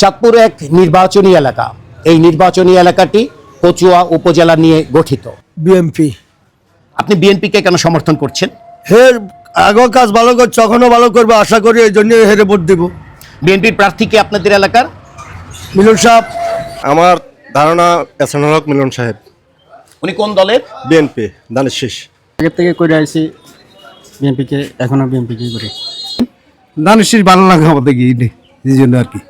চাঁদপুর এক নির্বাচনী এলাকা। এই নির্বাচনী এলাকাটি কচুয়া উপজেলা নিয়ে গঠিত। বিএমপি আপনি বিএনপিকে কেন সমর্থন করছেন? হের আগেও কাজ ভালো করছে এখনও ভালো করবে আশা করি এই জন্য হেরে ভোট দিব। বিএনপির প্রার্থী কি আপনাদের এলাকার? মিলন সাহেব। আমার ধারণা এসানুল হক মিলন সাহেব। উনি কোন দলের? বিএনপি দানের শেষ। আগের থেকে করে বিএনপিকে এখনও বিএনপিকে করি। দানুশির ভালো লাগে আমাদের কি এই জন্য আর কি।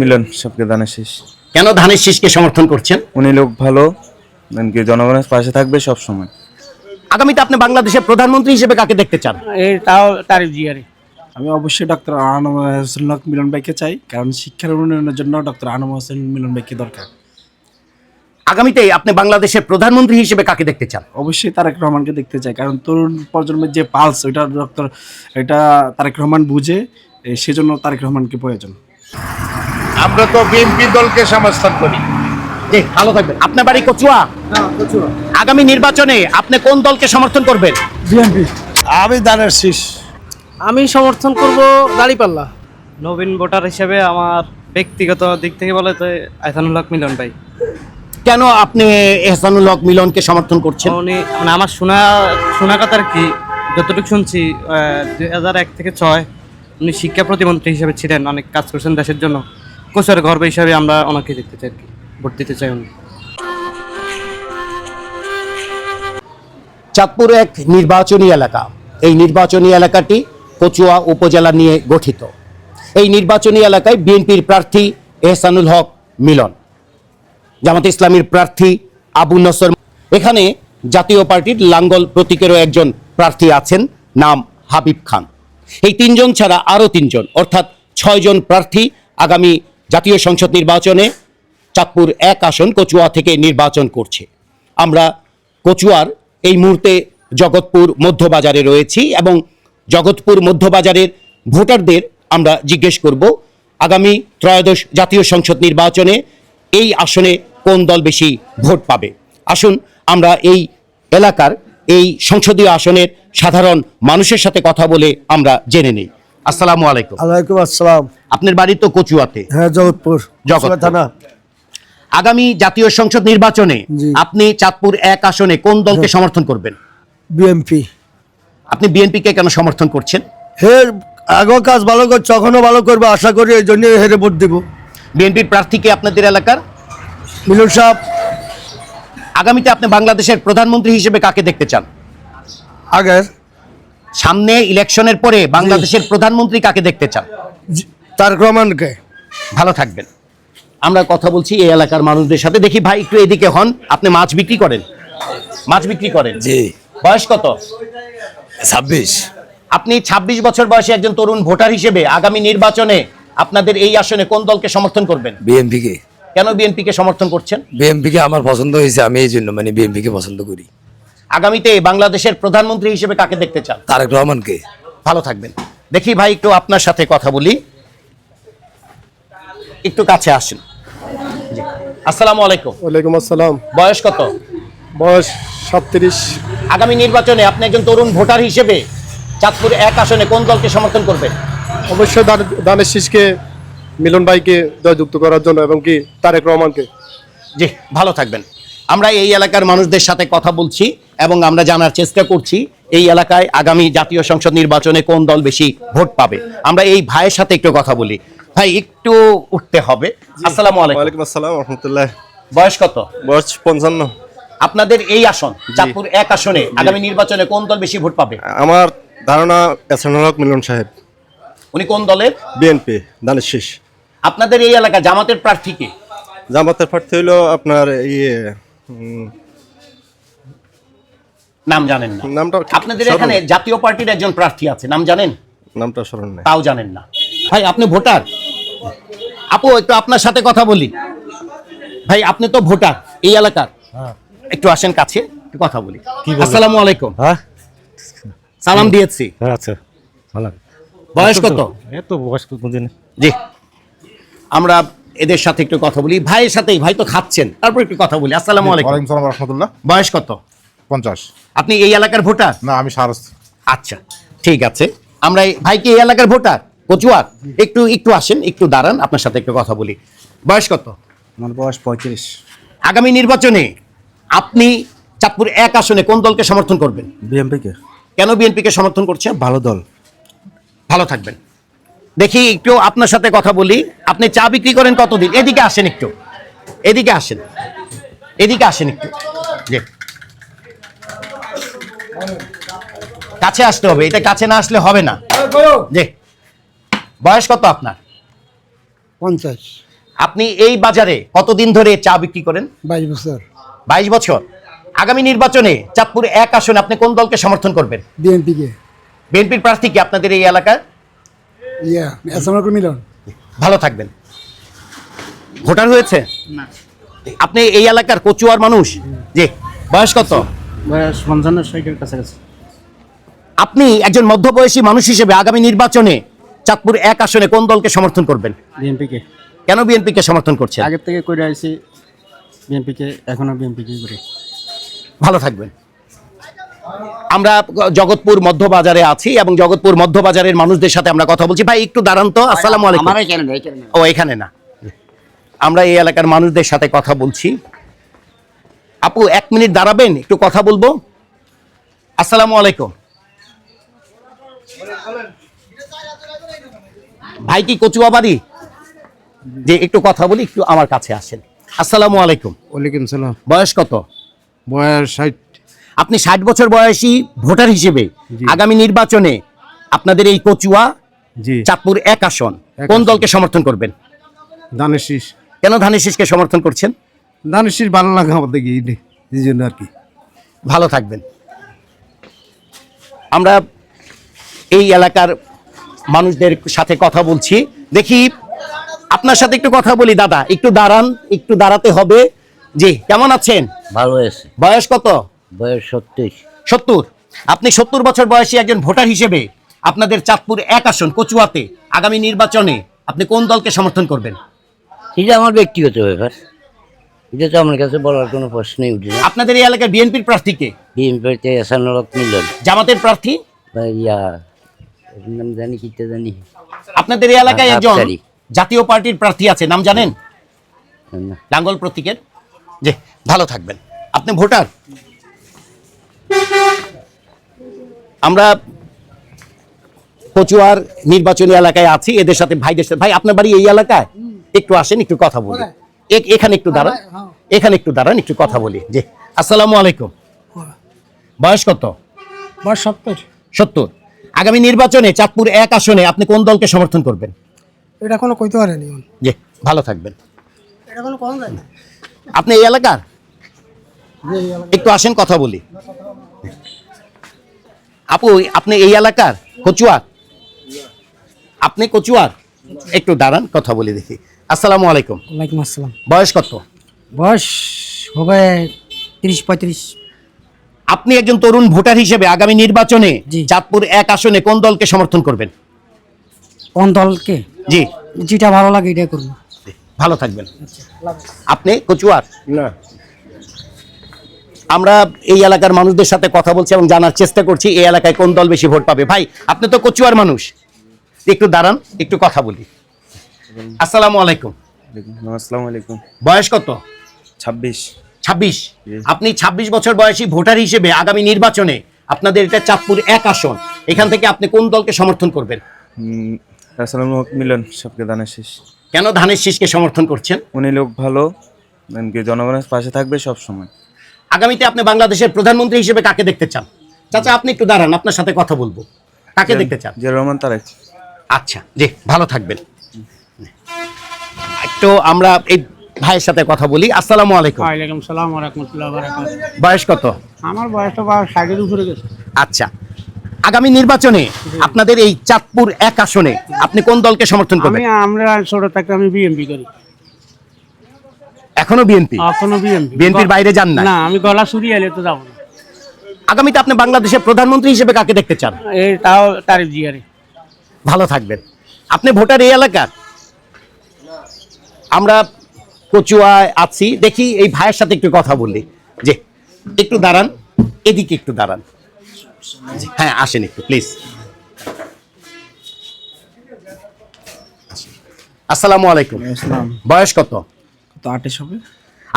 মিলন সবকে দানের শেষ। কেন ধানের শীষকে সমর্থন করছেন? উনি লোক ভালো জনগণের পাশে থাকবে সব সময় আগামীতে আপনি বাংলাদেশের প্রধানমন্ত্রী হিসেবে কাকে দেখতে চান? জিয়ারে। আমি অবশ্যই ডক্টর আনম হোসেন মিলন ভাইকে চাই কারণ শিক্ষার উন্নয়নের জন্য ডক্টর আনম হোসেন মিলন ভাইকে দরকার। আগামীতে আপনি বাংলাদেশের প্রধানমন্ত্রী হিসেবে কাকে দেখতে চান? অবশ্যই তারেক রহমানকে দেখতে চাই কারণ তরুণ প্রজন্মের যে পালস ওইটা ডক্টর এটা তারেক রহমান বুঝে সেজন্য তারেক রহমানকে প্রয়োজন। আমরা তো বিএনপি দলকে সমর্থন করি। জি ভালো থাকবেন। আপনার বাড়ি কচুয়া? আগামী নির্বাচনে আপনি কোন দলকে সমর্থন করবেন? বিএমপি আমি দানের শীষ। আমি সমর্থন করব দাঁড়িপাল্লা। নবীন ভোটার হিসেবে আমার ব্যক্তিগত দিক থেকে বলে তো আইসানুল হক মিলন ভাই। কেন আপনি এহসানুল হক মিলনকে সমর্থন করছেন? উনি মানে আমার শোনা শোনা কথা আর কি যতটুকু শুনছি দুই হাজার এক থেকে ছয় উনি শিক্ষা প্রতিমন্ত্রী হিসেবে ছিলেন, অনেক কাজ করছেন দেশের জন্য। কোচের গর্ব হিসাবে আমরা ওনাকে দেখতে চাই আর কি, ভোট দিতে চাই উনি। চাঁদপুর এক নির্বাচনী এলাকা। এই নির্বাচনী এলাকাটি কচুয়া উপজেলা নিয়ে গঠিত। এই নির্বাচনী এলাকায় বিএনপির প্রার্থী এহসানুল হক মিলন, জামাত ইসলামীর প্রার্থী আবু নসর। এখানে জাতীয় পার্টির লাঙ্গল প্রতীকেরও একজন প্রার্থী আছেন, নাম হাবিব খান। এই তিনজন ছাড়া আরও তিনজন, অর্থাৎ ছয়জন প্রার্থী আগামী জাতীয় সংসদ নির্বাচনে চাঁদপুর এক আসন কচুয়া থেকে নির্বাচন করছে। আমরা কচুয়ার এই মুহূর্তে জগৎপুর মধ্যবাজারে রয়েছি এবং জগৎপুর মধ্যবাজারের ভোটারদের আমরা জিজ্ঞেস করব, আগামী ত্রয়োদশ জাতীয় সংসদ নির্বাচনে এই আসনে কোন দল বেশি ভোট পাবে? আসুন আমরা এই এলাকার এই সংসদীয় আসনের সাধারণ মানুষের সাথে কথা বলে আমরা জেনে নেই। আসসালামু আলাইকুম। আলাইকুম আসসালাম। আপনার বাড়ি তো কচুয়াতে। হ্যাঁ জগৎপুর। জগৎপুর। থানা। আগামী জাতীয় সংসদ নির্বাচনে আপনি চাঁদপুর এক আসনে কোন দলকে সমর্থন করবেন? বিএনপি। আপনি বিএনপিকে কেন সমর্থন করছেন? হের আগেও কাজ ভালো করছে এখনও ভালো করবে আশা করি এই জন্য হেরে ভোট দিব। বিএনপির প্রার্থীকে আপনাদের এলাকার? মিলন সাহেব। আগামীতে আপনি বাংলাদেশের প্রধানমন্ত্রী হিসেবে কাকে দেখতে চান? আগের সামনে ইলেকশনের পরে বাংলাদেশের প্রধানমন্ত্রী কাকে দেখতে চান? তারেক রহমানকে। ভালো থাকবেন। আমরা কথা বলছি এই এলাকার মানুষদের সাথে। দেখি ভাই একটু এদিকে হন। আপনি মাছ বিক্রি করেন? মাছ বিক্রি করেন? জি। বয়স কত? ছাব্বিশ। আপনি ২৬ বছর বয়সে একজন তরুণ ভোটার হিসেবে আগামী নির্বাচনে আপনাদের এই আসনে কোন দলকে সমর্থন করবেন? বিএমপি কে কেন বিএনপিকে সমর্থন করছেন? বিএমপি কে আমার পছন্দ হয়েছে আমি এই জন্য মানে বিএমপি কে পছন্দ করি। আগামীতে বাংলাদেশের প্রধানমন্ত্রী হিসেবে কাকে দেখতে চান? তারেক রহমানকে। ভালো থাকবেন। দেখি ভাই একটু আপনার সাথে কথা বলি। একটু কাছে আসুন। জি। আসসালামু আলাইকুম। ওয়ালাইকুম আসসালাম। বয়স কত? বয়স সাতত্রিশ। আগামী নির্বাচনে আপনি একজন তরুণ ভোটার হিসেবে চাঁদপুর এক আসনে কোন দলকে সমর্থন করবেন? অবশ্যই দান- দানের শীষকে মিলন ভাইকে জয়যুক্ত করার জন্য এবং কি তারেক রহমানকে। জি ভালো থাকবেন। আমরা এই এলাকার মানুষদের সাথে কথা বলছি এবং আমরা জানার চেষ্টা করছি এই এলাকায় আগামী জাতীয় সংসদ নির্বাচনে কোন দল বেশি ভোট পাবে। আমরা এই ভাইয়ের সাথে একটু কথা বলি। ভাই একটু উঠতে হবে। আসসালামু আলাইকুম। ওয়ালাইকুম আসসালাম রহমতুল্লাহ। বয়স কত? বয়স পঞ্চান্ন। আপনাদের এই আসন চাঁদপুর এক আসনে আগামী নির্বাচনে কোন দল বেশি ভোট পাবে? আমার ধারণা এসানুল হক মিলন সাহেব। উনি কোন দলের? বিএনপি দানের শেষ। আপনাদের এই এলাকা জামাতের প্রার্থীকে জামাতের প্রার্থী হইল আপনার ইয়ে নাম জানেন না। নামটা আপনাদের এখানে জাতীয় পার্টির একজন প্রার্থী আছে নাম জানেন? নামটা স্মরণ নেই। তাও জানেন না। ভাই আপনি ভোটার? আপু একটু আপনার সাথে কথা বলি। ভাই আপনি তো ভোটার এই এলাকার। একটু আসেন কাছে একটু কথা বলি। আসসালামু আলাইকুম। হ্যাঁ? সালাম দিয়েছি। আচ্ছা। ভালো। বয়স কত? এত বয়স জি। আমরা এদের সাথে একটু কথা বলি। ভাইয়ের সাথেই ভাই তো খাচ্ছেন। তারপর একটু কথা বলি। আসসালামু আলাইকুম। সালাম রহমতুল্লাহ। বয়স কত? পঞ্চাশ। আপনি এই এলাকার ভোটার? না আমি সারস আচ্ছা ঠিক আছে। আমরা এই- ভাই কি এই এলাকার ভোটার? কচুয়ার? একটু একটু আসেন একটু দাঁড়ান আপনার সাথে একটু কথা বলি। বয়স কত? আমার বয়স পঁয়ত্রিশ। আগামী নির্বাচনে আপনি চাঁদপুর এক আসনে কোন দলকে সমর্থন করবেন? বিএমপিকে কেন বিএনপিকে সমর্থন করছেন? ভালো দল। ভালো থাকবেন। দেখি একটু আপনার সাথে কথা বলি। আপনি চা বিক্রি করেন কতদিন? এদিকে আসেন একটু। এদিকে আসেন। এদিকে আসেন একটু। জি। কাছে আসতে হবে। এটা কাছে না আসলে হবে না। জি। বয়স কত আপনার? পঞ্চাশ। আপনি এই বাজারে কতদিন ধরে চা বিক্রি করেন? বাইশ বছর। বাইশ বছর। আগামী নির্বাচনে চাঁদপুর এক আসনে আপনি কোন দলকে সমর্থন করবেন? বিএনপিকে। বিএনপির প্রার্থী কি আপনাদের এই এলাকায় ইয়া মিলন ভালো থাকবেন। ভোটার হয়েছে? আপনি এই এলাকার কচুয়ার মানুষ? জি। বয়স কত? বয়স পঞ্চান্ন ষাটের কাছাকাছি। আপনি একজন মধ্যবয়সী মানুষ হিসেবে আগামী নির্বাচনে চাঁদপুর এক আসনে কোন দলকে সমর্থন করবেন? বিএনপিকে। কেন বিএনপিকে সমর্থন করছেন? আগের থেকে করে আসছি বিএনপিকে এখনও বিএনপিকে করি। ভালো থাকবেন। আমরা জগৎপুর মধ্যবাজারে আছি এবং জগৎপুর মধ্যবাজারের মানুষদের সাথে আমরা কথা বলছি। ভাই একটু দাঁড়ান তো। আসসালামু আলাইকুম। ও এখানে না। আমরা এই এলাকার মানুষদের সাথে কথা বলছি। আপু এক মিনিট দাঁড়াবেন একটু কথা বলব। আসসালামু আলাইকুম। ভাই কি কচুয়া বাড়ি যে একটু কথা বলি একটু আমার কাছে আসেন। আসসালামু আলাইকুম। ওয়ালাইকুম সালাম। বয়স কত? বয়স ষাট। আপনি ষাট বছর বয়সী ভোটার হিসেবে আগামী নির্বাচনে আপনাদের এই কচুয়া জি। চাঁদপুর এক আসন কোন দলকে সমর্থন করবেন? ধানের শীষ কেন ধানের শীষকে সমর্থন করছেন? ধানের শীষ ভালো লাগে আমাদের কি এই জন্য আর কি। ভালো থাকবেন। আমরা এই এলাকার মানুষদের সাথে কথা বলছি। দেখি আপনার সাথে একটু কথা বলি দাদা। একটু দাঁড়ান একটু দাঁড়াতে হবে। জি কেমন আছেন? ভালো আছে। বয়স কত? বয়স সত্তর। আপনি সত্তর বছর বয়সী একজন ভোটার হিসেবে আপনাদের চাঁদপুর এক আসন কচুয়াতে আগামী নির্বাচনে আপনি কোন দলকে সমর্থন করবেন? এটা আমার ব্যক্তিগত ব্যাপার। এটা তো আমার কাছে বলার কোনো প্রশ্নই উঠে না। আপনাদের এই এলাকার বিএনপির প্রার্থীকে বিএনপিতে এসানুরক মিলন। জামাতের প্রার্থী? ইয়া নাম জানি কিটা জানি। আপনাদের এই এলাকায় একজন জাতীয় পার্টির প্রার্থী আছে নাম জানেন? লাঙ্গল প্রতীকের? যে ভালো থাকবেন। আপনি ভোটার? আমরা কচুয়ার নির্বাচনী এলাকায় আছি এদের সাথে ভাইদের সাথে। ভাই আপনার বাড়ি এই এলাকায়? একটু আসেন একটু কথা বলি। এখানে একটু দাঁড়ান। এখানে একটু দাঁড়ান একটু কথা বলি। জি। আসসালামু আলাইকুম। বয়স কত? বয়স সত্তর। সত্তর। আগামী নির্বাচনে চাঁদপুর এক আসনে আপনি কোন দলকে সমর্থন করবেন? এটা কোনো কইতে পারেনি জি ভালো থাকবেন। এটা কোনো আপনি এই এলাকার? একটু আসেন কথা বলি। আপু আপনি এই এলাকার? কচুয়ার? আপনি কচুয়ার? একটু দাঁড়ান কথা বলি দেখি। আসসালামু আলাইকুম। ওয়ালাইকুম আসসালাম। বয়স কত? বয়স হবে তিরিশ পঁয়ত্রিশ। আপনি একজন তরুণ ভোটার হিসেবে আগামী নির্বাচনে। চাঁদপুর এক আসনে কোন দলকে সমর্থন করবেন? কোন দলকে? জি। যেটা ভালো লাগে এটাই করব। ভালো থাকবেন। আপনি কচুয়ার? না। আমরা এই এলাকার মানুষদের সাথে কথা বলছি এবং জানার চেষ্টা করছি এই এলাকায় কোন দল বেশি ভোট পাবে। ভাই আপনি তো কচুয়ার মানুষ। একটু দাঁড়ান একটু কথা বলি। আসসালামু আলাইকুম। আসসালামু আলাইকুম। বয়স কত? ছাব্বিশ। ছাব্বিশ। আপনি ছাব্বিশ বছর বয়সী ভোটার হিসেবে আগামী নির্বাচনে আপনাদের এটা চাঁদপুর এক আসন। এখান থেকে আপনি কোন দলকে সমর্থন করবেন? হক মিলন সবকে শেষ। কেন ধানের শীষকে সমর্থন করছেন? উনি লোক ভালো জনগণের পাশে থাকবে সব সময় আগামীতে আপনি বাংলাদেশের প্রধানমন্ত্রী হিসেবে কাকে দেখতে চান? চাচা আপনি একটু দাঁড়ান আপনার সাথে কথা বলব। কাকে দেখতে চান? জিয়া রহমান তারেক। আচ্ছা জি ভালো থাকবেন। একটু আমরা এই ভাইয়ের সাথে কথা বলি। আসসালামু আলাইকুম। ওয়ালাইকুম সালাম রহমতুল্লাহ বারাকাত বয়স কত? আমার বয়স তো বাবা ষাটের উপরে গেছে। আচ্ছা আগামী নির্বাচনে আপনাদের এই চাঁদপুর এক আসনে আপনি কোন দলকে সমর্থন করবেন? আমি আমরা ছোট থাকতে আমি বিএমপি করি। এখনও বিএনপি? এখনও বিএমপি বিএনপির বাইরে যান না না আমি গলা সুরি এলে তো যাব না। আগামীতে আপনি বাংলাদেশের প্রধানমন্ত্রী হিসেবে কাকে দেখতে চান? এই তাও তারিফ জিয়ারে। ভালো থাকবেন। আপনি ভোটার এই এলাকার? আমরা কচুয়ায় আছি। দেখি এই ভাইয়ের সাথে একটু কথা বললি যে একটু দাঁড়ান। এদিকে একটু দাঁড়ান। হ্যাঁ আসেন একটু প্লিজ আসসালামু আলাইকুম। বয়স কত? আটেশ হবে।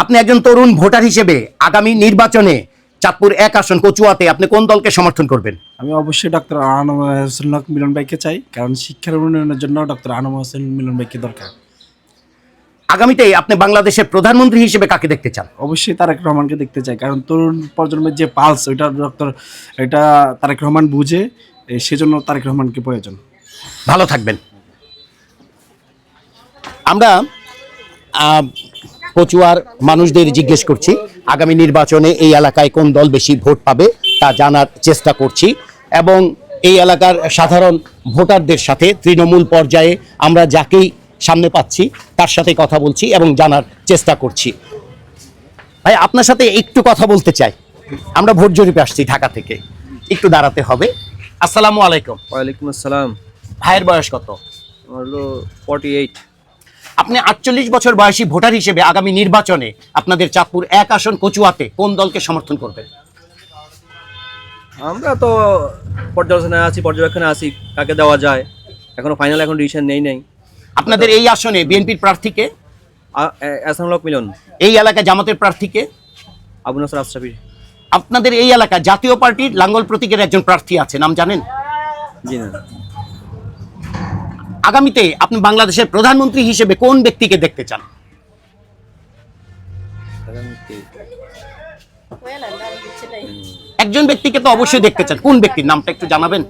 আপনি একজন তরুণ ভোটার হিসেবে আগামী নির্বাচনে চাঁদপুর এক আসন কচুয়াতে আপনি কোন দলকে সমর্থন করবেন? আমি অবশ্যই ডক্টর আনম হোসেন মিলন ভাইকে চাই কারণ শিক্ষার উন্নয়নের জন্য ডক্টর আনম হোসেন মিলন ভাইকে দরকার। আগামীতে আপনি বাংলাদেশের প্রধানমন্ত্রী হিসেবে কাকে দেখতে চান? অবশ্যই তারেক রহমানকে দেখতে চাই কারণ তরুণ প্রজন্মের যে পালস ওইটা ডক্টর এটা তারেক রহমান বুঝে সেজন্য তারেক রহমানকে প্রয়োজন। ভালো থাকবেন। আমরা কচুয়ার মানুষদের জিজ্ঞেস করছি আগামী নির্বাচনে এই এলাকায় কোন দল বেশি ভোট পাবে তা জানার চেষ্টা করছি। এবং এই এলাকার সাধারণ ভোটারদের সাথে তৃণমূল পর্যায়ে আমরা যাকেই সামনে পাচ্ছি তার সাথে কথা বলছি এবং জানার চেষ্টা করছি। ভাই আপনার সাথে একটু কথা বলতে চাই। আমরা ভোট জরিপে আসছি ঢাকা থেকে। একটু দাঁড়াতে হবে। আসসালামু আলাইকুম। ওয়ালাইকুম আসসালাম। ভাইয়ের বয়স কত? আমার হলো ফর্টি এইট আপনি আটচল্লিশ বছর বয়সী ভোটার হিসেবে আগামী নির্বাচনে আপনাদের চাঁদপুর এক আসন কচুয়াতে কোন দলকে সমর্থন করবেন? আমরা তো পর্যালোচনায় আছি পর্যবেক্ষণে আছি কাকে দেওয়া যায়। এখনও ফাইনাল এখন ডিসিশন নেই নেই। আপনাদের এই আসনে বিএনপির প্রার্থীকে অ্যাসামলক মিলন। এই এলাকায় জামাতের প্রার্থীকে আবু নাসর আশরাফি আপনাদের এই এলাকায় জাতীয় পার্টির লাঙ্গল প্রতীকের একজন প্রার্থী আছে নাম জানেন? জি না আগামীতে আপনি বাংলাদেশের প্রধানমন্ত্রী হিসেবে কোন ব্যক্তিকে দেখতে চান? একজন ব্যক্তিকে তো অবশ্যই দেখতে চান। কোন ব্যক্তির? নামটা একটু জানাবেন।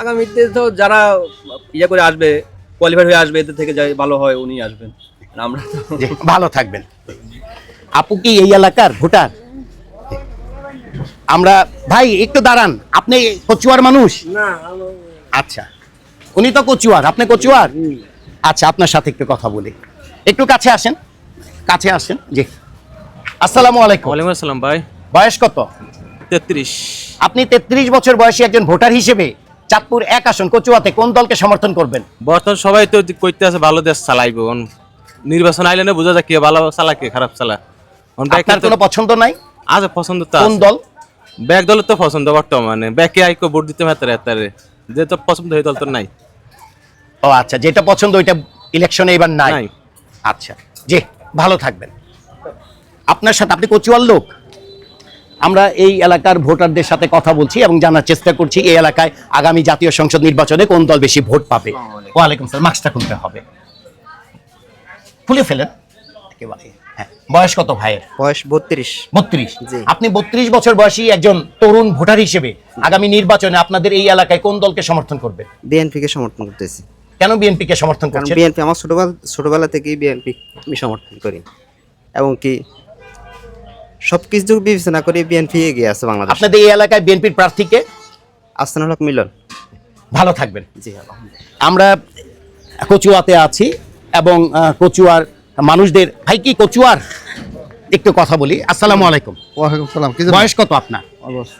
আগামীতে তো যারা ইয়ে করে আসবে কোয়ালিফাইড হয়ে আসবে এদের থেকে যাই ভালো হয় উনি আসবেন। আমরা তো ভালো থাকবেন। আপু কি এই এলাকার ভোটার? আমরা ভাই একটু দাঁড়ান। আপনি কচুয়ার মানুষ? আচ্ছা। উনি তো কচুয়ার আপনি কচুয়ার? আচ্ছা আপনার সাথে একটু কথা বলি। একটু কাছে আসেন কাছে আসেন জি। আসসালামু আলাইকুম। ওয়ালাইকুম আসসালাম ভাই। বয়স কত? তেত্রিশ। আপনি তেত্রিশ বছর বয়সী একজন ভোটার হিসেবে চাঁদপুর এক আসন কচুয়াতে কোন দলকে সমর্থন করবেন? বর্তমান সবাই তো কইতে আছে ভালো দেশ চালাইবো। নির্বাচন আইলে না বোঝা যায় কে ভালো চালা কে খারাপ চালা আপনার কোনো পছন্দ নাই? আছে পছন্দ তো কোন দল? ব্যাক দলের তো পছন্দ বর্তমানে। ব্যাকে আইকো ভোট দিতে হাতারে যে তো পছন্দ হয়ে দল তো নাই। ও আচ্ছা যেটা পছন্দ ওইটা ইলেকশনে এবার নাই। নাই। আচ্ছা জি ভালো থাকবেন। আপনার সাথে আপনি কচুয়ার লোক। আমরা এই এলাকার ভোটারদের সাথে কথা বলছি এবং জানার চেষ্টা করছি এই এলাকায় আগামী জাতীয় সংসদ নির্বাচনে কোন দল বেশি ভোট পাবে। ওয়ালাইকুম সালাম মাস্কটা খুলতে হবে। খুলে ফেলেন। একেবারে হ্যাঁ বয়স কত ভাইয়ের? বয়স বত্রিশ। বত্রিশ? আপনি বত্রিশ বছর বয়সী একজন তরুণ ভোটার হিসেবে আগামী নির্বাচনে আপনাদের এই এলাকায় কোন দলকে সমর্থন করবেন? বিএনপিকে সমর্থন করতেছি। কেন বিএনপি কে সমর্থন করছেন? বিএনপি আমার ছোটবেলা ছোটবেলা থেকেই বিএনপি আমি সমর্থন করি। এবং কি সব কিছু বিবেচনা করে বিএনপি এগিয়ে আছে বাংলাদেশ। আপনাদের এই এলাকায় বিএনপির প্রার্থীকে আস্তানুল হক মিলন। ভালো থাকবেন। জি আমরা কচুয়াতে আছি এবং কচুয়ার মানুষদের ভাই কি কচুয়ার? একটু কথা বলি। আসসালামু আলাইকুম। ওয়ালাইকুম সালাম। কি বয়স কত আপনার?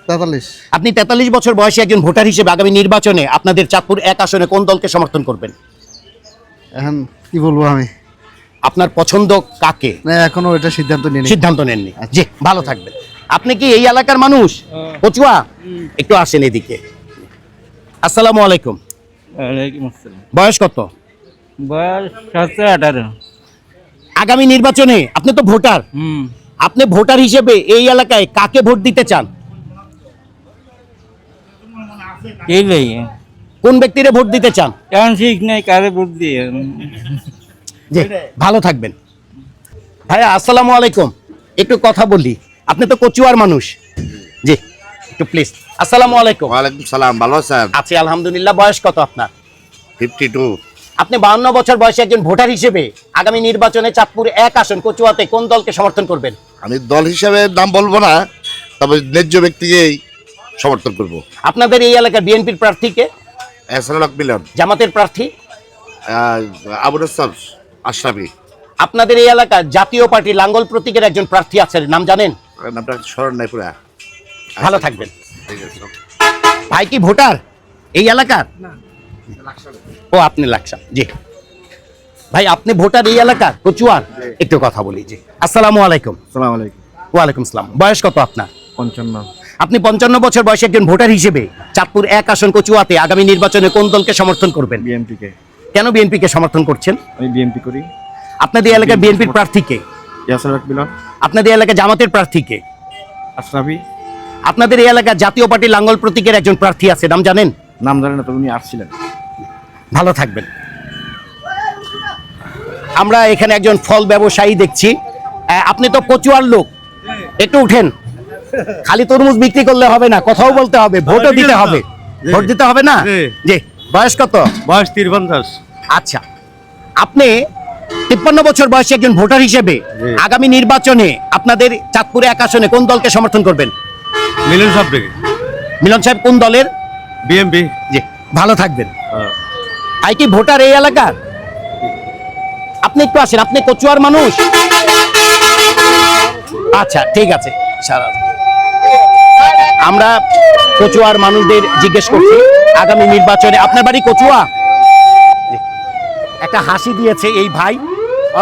তেতাল্লিশ। আপনি তেতাল্লিশ বছর বয়সী একজন ভোটার হিসেবে আগামী নির্বাচনে আপনাদের চাঁদপুর এক আসনে কোন দলকে সমর্থন করবেন? এখন কি বলব আমি? আপনার পছন্দ কাকে? না এখনও এটা সিদ্ধান্ত নিয়ে সিদ্ধান্ত নেননি। জি ভালো থাকবেন। আপনি কি এই এলাকার মানুষ? কচুয়া একটু আসেন এদিকে। আসসালামু আলাইকুম। বয়স কত? বয়স হচ্ছে আঠারো। আগামী নির্বাচনে আপনি তো ভোটার। আপনি ভোটার হিসেবে এই এলাকায় কাকে ভোট দিতে চান? কোন ব্যক্তিরে ভোট দিতে চান? এখন ঠিক নেই কারে ভোট দিয়ে? জি ভালো থাকবেন। ভাইয়া আসসালামু আলাইকুম। একটু কথা বলি। আপনি তো কচুয়ার মানুষ। জি একটু প্লিজ আসসালামু আলাইকুম। ওয়ালাইকুম সালাম ভালো আছেন? আছি আলহামদুলিল্লাহ। বয়স কত আপনার? ফিফটি টু আপনি বাউন্ন বছর বয়সে একজন ভোটার হিসেবে আগামী নির্বাচনে চাঁদপুর এক আসন কচুয়াতে কোন দলকে সমর্থন করবেন? আমি দল হিসাবে নাম বলব না তবে ন্যায্য ব্যক্তিকেই সমর্থন করব। আপনাদের এই এলাকার বিএনপির প্রার্থীকে এসানুল হক মিলন। জামাতের প্রার্থী? আহ, আবু নাসর আশরাফি। আপনাদের এই এলাকার জাতীয় পার্টি লাঙ্গল প্রতীকের একজন প্রার্থী আছেন নাম জানেন? নামটা স্মরণ নাই পুরা। ভালো থাকবেন। ভাই কি ভোটার এই এলাকার? ও আপনি লাকসাম জি। ভাই আপনি ভোটার এই এলাকার? কচুয়ার? একটু কথা বলি জি। আসসালামু আলাইকুম। ওয়ালাইকুম সালাম বয়স কত আপনার? পঞ্চান্ন। আপনি পঞ্চান্ন বছর বয়সী একজন ভোটার হিসেবে চাঁদপুর এক আসন কচুয়াতে আগামী নির্বাচনে কোন দলকে সমর্থন করবেন? বিএনপিকে। কেন বিএনপিকে সমর্থন করছেন? আমি বিএমপি করি। আপনাদের এলাকায় বিএনপির প্রার্থীকে আপনাদের এলাকায় জামাতের প্রার্থীকে আশরাফি। আপনাদের এই এলাকায় জাতীয় পার্টি লাঙ্গল প্রতীকের একজন প্রার্থী আছে নাম জানেন? নাম জানেন না তো উনি আসছিলেন। ভালো থাকবেন। আমরা এখানে একজন ফল ব্যবসায়ী দেখছি। আপনি তো কচুয়ার লোক। একটু উঠেন। খালি তরমুজ বিক্রি করলে হবে না কথাও বলতে হবে ভোটও দিতে হবে। ভোট দিতে হবে না? জি। বয়স কত? বয়স তিরপঞ্চাশ। আচ্ছা। আপনি তিপ্পান্ন বছর বয়সে একজন ভোটার হিসেবে আগামী নির্বাচনে আপনাদের চাঁদপুরে এক আসনে কোন দলকে সমর্থন করবেন? মিলন সাহেব মিলন সাহেব কোন দলের? বিএমপি জি ভালো থাকবেন। আই কি ভোটার এই এলাকার? আপনি একটু আসেন আপনি কচুয়ার মানুষ। আচ্ছা ঠিক আছে সারা আমরা কচুয়ার মানুষদের জিজ্ঞেস করছি আগামী নির্বাচনে আপনার বাড়ি কচুয়া? একটা হাসি দিয়েছে এই ভাই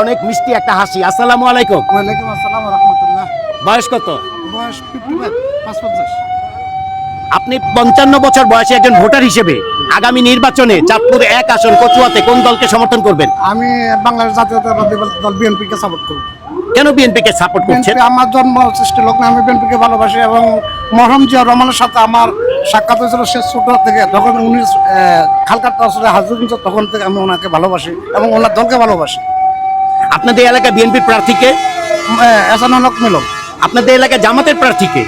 অনেক মিষ্টি একটা হাসি। আসসালামু আলাইকুম। ওয়ালাইকুম আসসালাম রহমতুল্লাহ। বয়স কত? বয়স আপনি পঞ্চান্ন বছর বয়সে একজন ভোটার হিসেবে আগামী নির্বাচনে চাঁদপুর এক আসন কচুয়াতে কোন দলকে সমর্থন করবেন? আমি বাংলাদেশ জাতীয়তাবাদী দল বিএনপিকে সাপোর্ট করি কেন বিএনপিকে সাপোর্ট করছেন? আমার জন্ম সৃষ্টি লোক আমি বিএনপিকে ভালোবাসি এবং মরহম জিয়া রহমানের সাথে আমার সাক্ষাৎ হয়েছিল সে ছোট থেকে। যখন উনি খালকাটা আসলে হাজির তখন থেকে আমি ওনাকে ভালোবাসি এবং ওনার দলকে ভালোবাসি। আপনাদের এলাকায় বিএনপির প্রার্থীকে এসান হক মিলন। আপনাদের এলাকায় জামাতের প্রার্থীকে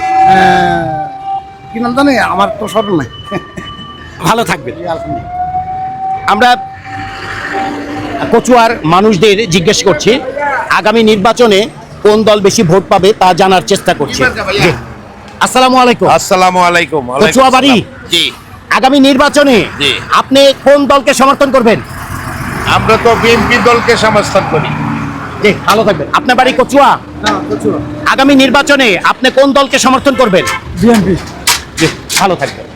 কি নাম জানি? আমার তো স্মরণ নাই। ভালো থাকবেন। আমরা কচুয়ার মানুষদের জিজ্ঞেস করছি আগামী নির্বাচনে কোন দল বেশি ভোট পাবে তা জানার চেষ্টা করছি। আসসালামু আলাইকুম। আসসালামু আলাইকুম কচুয়া বাড়ি? জি। আগামী নির্বাচনে জি। আপনি কোন দলকে সমর্থন করবেন? আমরা তো বিএনপি দলকে সমর্থন করি। জি ভালো থাকবেন। আপনার বাড়ি কচুয়া। আগামী নির্বাচনে আপনি কোন দলকে সমর্থন করবেন? বিএনপি। ভালো থাকবেন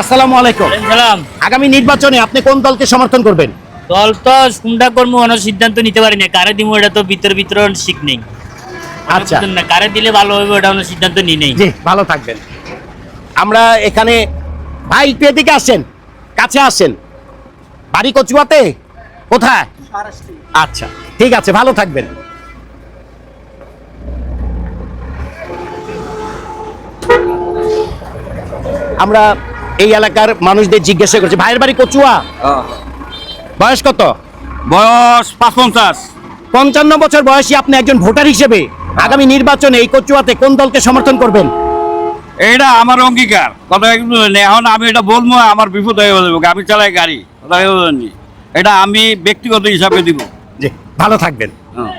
আসসালামু আলাইকুম। সালাম। আগামী নির্বাচনে আপনি কোন দলকে সমর্থন করবেন? দল তো কোনটা কর্ম কোনো সিদ্ধান্ত নিতে পারি না। কারে দিব এটা তো ভিতর ভিতর ঠিক নেই। আচ্ছা। না কারে দিলে ভালো হবে ওটা কোনো সিদ্ধান্ত নিই নেই। জি ভালো থাকবেন। আমরা এখানে ভাই একটু এদিকে আসেন কাছে আসেন। বাড়ি কচুয়াতে? কোথায়? আচ্ছা ঠিক আছে ভালো থাকবেন। আমরা এই এলাকার মানুষদের জিজ্ঞাসা করছি ভাইয়ের বাড়ি কচুয়া? বয়স কত? বয়স পাঁচ পঞ্চাশ পঞ্চান্ন বছর বয়সী আপনি একজন ভোটার হিসেবে আগামী নির্বাচনে এই কচুয়াতে কোন দলকে সমর্থন করবেন? এটা আমার অঙ্গীকার। কথা এখন আমি এটা বলব আমার বিপদ হয়ে যাবে আমি চালাই গাড়ি কথা এটা আমি ব্যক্তিগত হিসাবে দিব। ভালো থাকবেন। হ্যাঁ।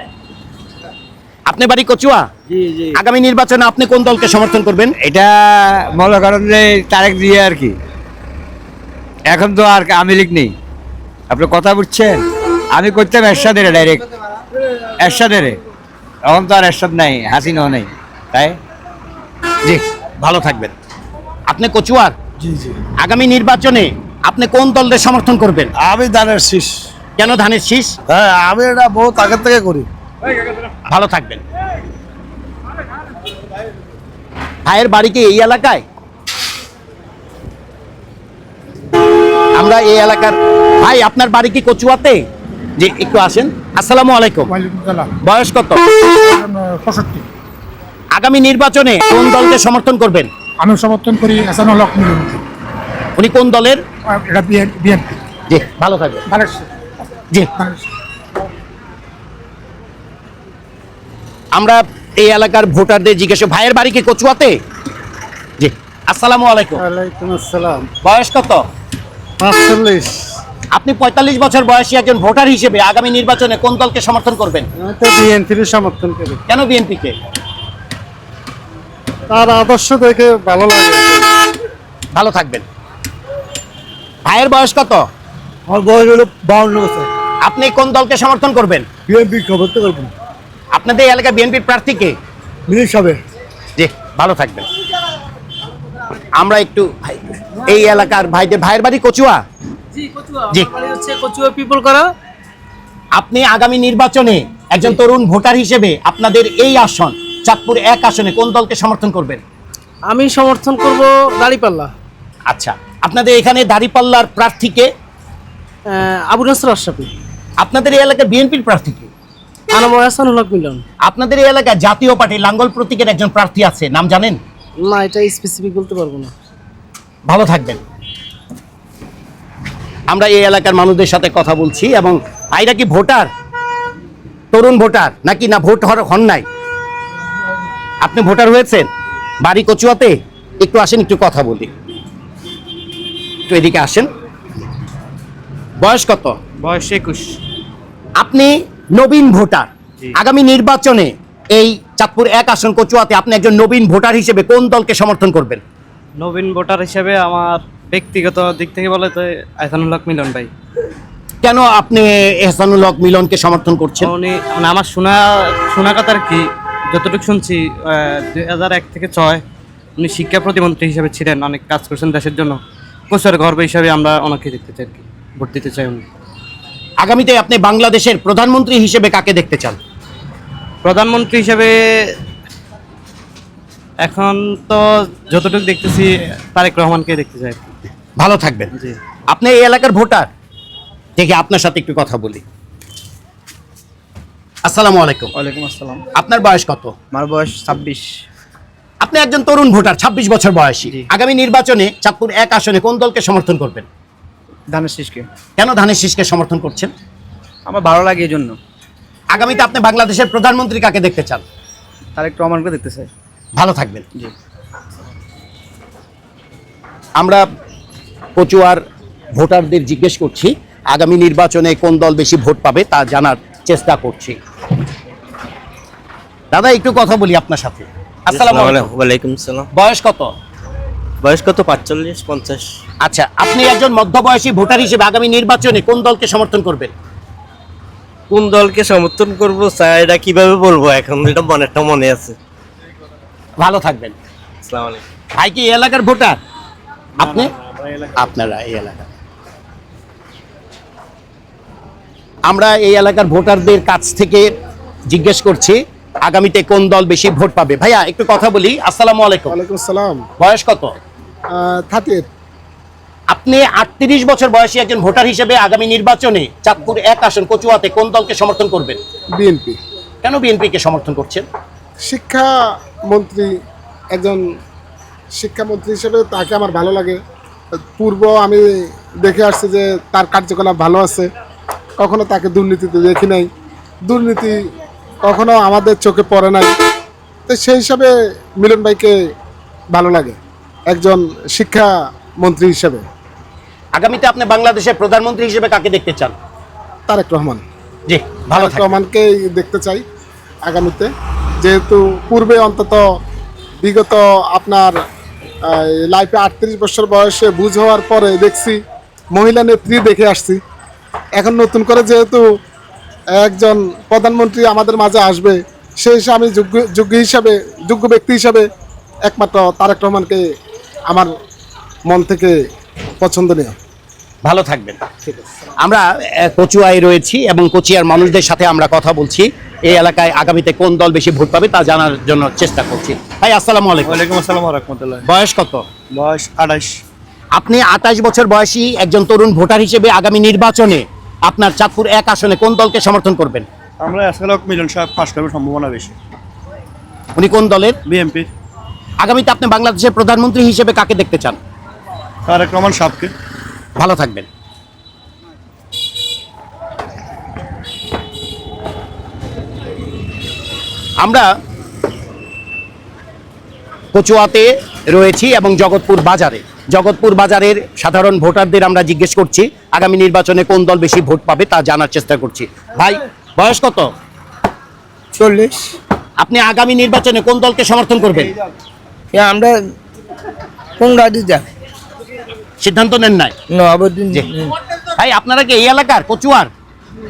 আপনি বাড়ি কচুয়া? জি জি। আগামী নির্বাচনে আপনি কোন দলকে সমর্থন করবেন? এটা মনে করেন যে তারেক দিয়ে আর কি। এখন তো আর আমি লিখ নেই। আপনি কথা বুঝছেন? আমি করতাম এরশাদের ডাইরেক্ট এরশাদের এখন তো আর এরশাদ নাই হাসিনাও নেই। তাই? জি ভালো থাকবেন। আপনি কচুয়ার? আগামী নির্বাচনে আপনি কোন দলের সমর্থন করবেন? আমি দানের শীষ। কেন ধানের শীষ? হ্যাঁ আমি এটা বহুত আগের থেকে করি। ভালো থাকবেন। ভাইয়ের বাড়ি কি এই এলাকায়? আমরা এই এলাকার ভাই আপনার বাড়ি কি কচুয়াতে? যে একটু আসেন। আসসালামু আলাইকুম। বয়স কত? আগামী নির্বাচনে কোন দলকে সমর্থন করবেন? আমি সমর্থন করি এসান হক উনি কোন দলের? বিএনপি। জি ভালো থাকবেন। জি। আমরা এই এলাকার ভোটারদের জিজ্ঞাসা ভাইয়ের বাড়ি কি কচুয়াতে? জি আসসালামু আলাইকুম। ওয়ালাইকুম আসসালাম। বয়স কত? পাঁচচল্লিশ। আপনি পঁয়তাল্লিশ বছর বয়সী একজন ভোটার হিসেবে আগামী নির্বাচনে কোন দলকে সমর্থন করবেন? বিএনপির সমর্থন করি। কেন বিএনপিকে? তার আদর্শ দেখে ভালো লাগে। ভালো থাকবেন। ভাইয়ের বয়স কত? আমার বয়স হলো বাউন্ন বছর। আপনি কোন দলকে সমর্থন করবেন? বিএনপি খবর তো করব? আপনাদের এই এলাকায় বিএনপির প্রার্থীকে মিলিশ হবে জি ভালো থাকবেন। আমরা একটু ভাই এই এলাকার ভাইদের ভাইয়ের বাড়ি কচুয়া? জি কচুয়া। পিপল করা। আপনি আগামী নির্বাচনে একজন তরুণ ভোটার হিসেবে আপনাদের এই আসন চাঁদপুর এক আসনে কোন দলকে সমর্থন করবেন? আমি সমর্থন করব দাঁড়িপাল্লা। আচ্ছা আপনাদের এখানে দাঁড়িপাল্লার প্রার্থীকে আবু নাসর আশরাফি। আপনাদের এই এলাকার বিএনপির প্রার্থীকে আনামর হাসানুল হক মিলন। আপনাদের এই এলাকায় জাতীয় পার্টি লাঙ্গল প্রতীকের একজন প্রার্থী আছে নাম জানেন? না এটা স্পেসিফিক বলতে পারব না। ভালো থাকবেন। আমরা এই এলাকার মানুষদের সাথে কথা বলছি এবং ভাইরা কি ভোটার? তরুণ ভোটার নাকি না ভোট হর- হন নাই? আপনি ভোটার হয়েছেন? বাড়ি কচুয়াতে? একটু আসেন একটু কথা বলি। একটু এদিকে আসেন। বয়স কত? বয়স একুশ। আপনি নবীন ভোটার। আগামী নির্বাচনে এই চাঁদপুর এক আসন কচুয়াতে আপনি একজন নবীন ভোটার হিসেবে কোন দলকে সমর্থন করবেন? নবীন ভোটার হিসেবে আমার ব্যক্তিগত দিক থেকে বলে তো আহসানুল হক মিলন ভাই। কেন আপনি এহসানুল হক মিলনকে সমর্থন করছেন? উনি মানে আমার শোনা শোনা কথার কি যতটুকু শুনছি দুই হাজার এক থেকে ছয় উনি শিক্ষা প্রতিমন্ত্রী হিসেবে ছিলেন অনেক কাজ করছেন দেশের জন্য। কোচের গর্ব হিসাবে আমরা ওনাকে দেখতে চাই আর কি ভোট দিতে চাই উনি। আগামীতে আপনি বাংলাদেশের প্রধানমন্ত্রী হিসেবে কাকে দেখতে চান? প্রধানমন্ত্রী হিসেবে এখন তো যতটুকু দেখতেছি তারেক রহমানকে দেখতে চাই। ভালো থাকবেন। জি। আপনি এই এলাকার ভোটার? দেখি আপনার সাথে একটু কথা বলি। আসসালামু আলাইকুম। ওয়ালাইকুম আসসালাম। আপনার বয়স কত? আমার বয়স ছাব্বিশ। আপনি একজন তরুণ ভোটার ২৬ বছর বয়সী। আগামী নির্বাচনে চাঁদপুর এক আসনে কোন দলকে সমর্থন করবেন? ধানের শীষকে। কেন ধানের শীষকে সমর্থন করছেন? আমার ভালো লাগে এই জন্য আগামীতে আপনি বাংলাদেশের প্রধানমন্ত্রী কাকে দেখতে চান? তারেক রহমানকে দেখতে চাই। ভালো থাকবেন। জি। আমরা কচুয়ার ভোটারদের জিজ্ঞেস করছি আগামী নির্বাচনে কোন দল বেশি ভোট পাবে তা জানার চেষ্টা করছি। দাদা একটু কথা বলি আপনার সাথে। আসসালামু আলাইকুম। ওয়ালাইকুম সালাম। বয়স কত? বয়স কত পাঁচচল্লিশ পঞ্চাশ। আচ্ছা আপনি একজন মধ্যবয়সী ভোটার হিসেবে আগামী নির্বাচনে কোন দলকে সমর্থন করবেন? কোন দলকে সমর্থন করব স্যার এটা কীভাবে বলব এখন? এটা মনেরটা মনে আছে। ভালো থাকবেন। আসসালামু আলাইকুম। ভাই কি এই এলাকার ভোটার? আপনি? আপনারা এই এলাকা আমরা এই এলাকার ভোটারদের কাছ থেকে জিজ্ঞেস করছি আগামীতে কোন দল বেশি ভোট পাবে? ভাইয়া একটু কথা বলি। আসসালামু আলাইকুম। ওয়ালাইকুম আসসালাম। বয়স কত? থার্টি আপনি আটত্রিশ বছর বয়সী একজন ভোটার হিসেবে আগামী নির্বাচনে চাঁদপুর এক আসন কচুয়াতে কোন দলকে সমর্থন করবেন? বিএনপি। কেন বিএনপিকে সমর্থন করছেন? শিক্ষা মন্ত্রী একজন শিক্ষামন্ত্রী হিসেবে তাকে আমার ভালো লাগে। পূর্ব আমি দেখে আসছি যে তার কার্যকলাপ ভালো আছে। কখনো তাকে দুর্নীতিতে দেখি নাই। দুর্নীতি কখনো আমাদের চোখে পড়ে নাই। তো সেই হিসাবে মিলন ভাইকে ভালো লাগে। একজন শিক্ষা মন্ত্রী হিসেবে। আগামীতে আপনি বাংলাদেশের প্রধানমন্ত্রী হিসেবে কাকে দেখতে চান? তারেক রহমান। জি ভালো তারেক দেখতে চাই আগামীতে। যেহেতু পূর্বে অন্তত বিগত আপনার লাইফে আটত্রিশ বছর বয়সে বুঝ হওয়ার পরে দেখছি মহিলা নেত্রী দেখে আসছি। এখন নতুন করে যেহেতু একজন প্রধানমন্ত্রী আমাদের মাঝে আসবে সেই হিসাবে আমি যোগ্য যোগ্য হিসাবে যোগ্য ব্যক্তি হিসাবে একমাত্র তারেক রহমানকে আমার মন থেকে পছন্দনীয় ভালো থাকবেন। আমরা কচুয়ায় রয়েছি এবং কচিয়ার মানুষদের সাথে আমরা কথা বলছি। এই এলাকায় আগামীতে কোন দল বেশি ভোট পাবে তা জানার জন্য চেষ্টা করছি। ভাই আসসালামু আলাইকুম। ওয়ালাইকুম আসসালাম রহমতুল্লাহ। বয়স কত? বয়স আঠাশ। আপনি আঠাশ বছর বয়সী একজন তরুণ ভোটার হিসেবে আগামী নির্বাচনে আপনার চাঁদপুর এক আসনে কোন দলকে সমর্থন করবেন? আমরা আসলে মিলন সাহেব পাশ করবে সম্ভাবনা বেশি। উনি কোন দলের? বিএমপি আগামীতে আপনি বাংলাদেশের প্রধানমন্ত্রী হিসেবে কাকে দেখতে চান? তারেক রহমান সাহেবকে। ভালো থাকবেন। আমরা কচুয়াতে রয়েছি এবং জগৎপুর বাজারে। জগৎপুর বাজারের সাধারণ ভোটারদের আমরা জিজ্ঞেস করছি আগামী নির্বাচনে কোন দল বেশি ভোট পাবে তা জানার চেষ্টা করছি। ভাই বয়স কত? চল্লিশ। আপনি আগামী নির্বাচনে কোন দলকে সমর্থন করবেন? আমরা কোন রাজ্যে যাই? সিদ্ধান্ত নেন নাই। ভাই আপনারা কি এই এলাকার কচুয়ার?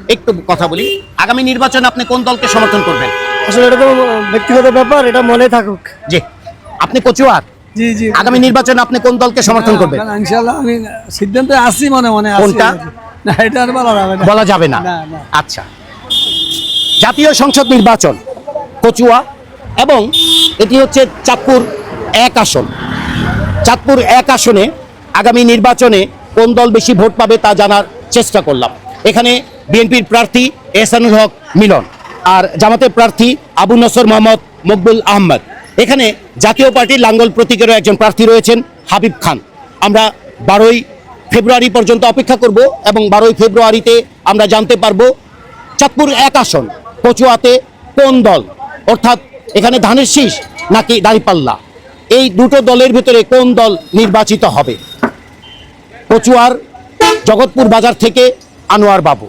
একটু কথা বলি। আগামী নির্বাচনে আপনি কোন দলকে সমর্থন করবেন? আসলে এটা তো ব্যক্তিগত ব্যাপার এটা মনে থাকুক। জি। আপনি কচুয়ার? জি জি। আগামী নির্বাচনে আপনি কোন দলকে সমর্থন করবেন? ইনশাল্লাহ আমি সিদ্ধান্তে আসি মনে মনে কোনটা? না এটা আর বলা যাবে না। বলা যাবে না? না, না। আচ্ছা। জাতীয় সংসদ নির্বাচন কচুয়া এবং এটি হচ্ছে চাঁদপুর এক আসন। চাঁদপুর এক আসনে আগামী নির্বাচনে কোন দল বেশি ভোট পাবে তা জানার চেষ্টা করলাম। এখানে বিএনপির প্রার্থী এহসানুল হক মিলন আর জামাতের প্রার্থী আবু নসর মোহাম্মদ মকবুল আহমদ। এখানে জাতীয় পার্টির লাঙ্গল প্রতীকেরও একজন প্রার্থী রয়েছেন হাবিব খান। আমরা বারোই ফেব্রুয়ারি পর্যন্ত অপেক্ষা করব এবং বারোই ফেব্রুয়ারিতে আমরা জানতে পারব চাঁদপুর এক আসন, কচুয়াতে কোন দল? অর্থাৎ এখানে ধানের শীষ নাকি দাঁড়িপাল্লা? এই দুটো দলের ভিতরে কোন দল নির্বাচিত হবে? কচুয়ার জগৎপুর বাজার থেকে আনোয়ার বাবু।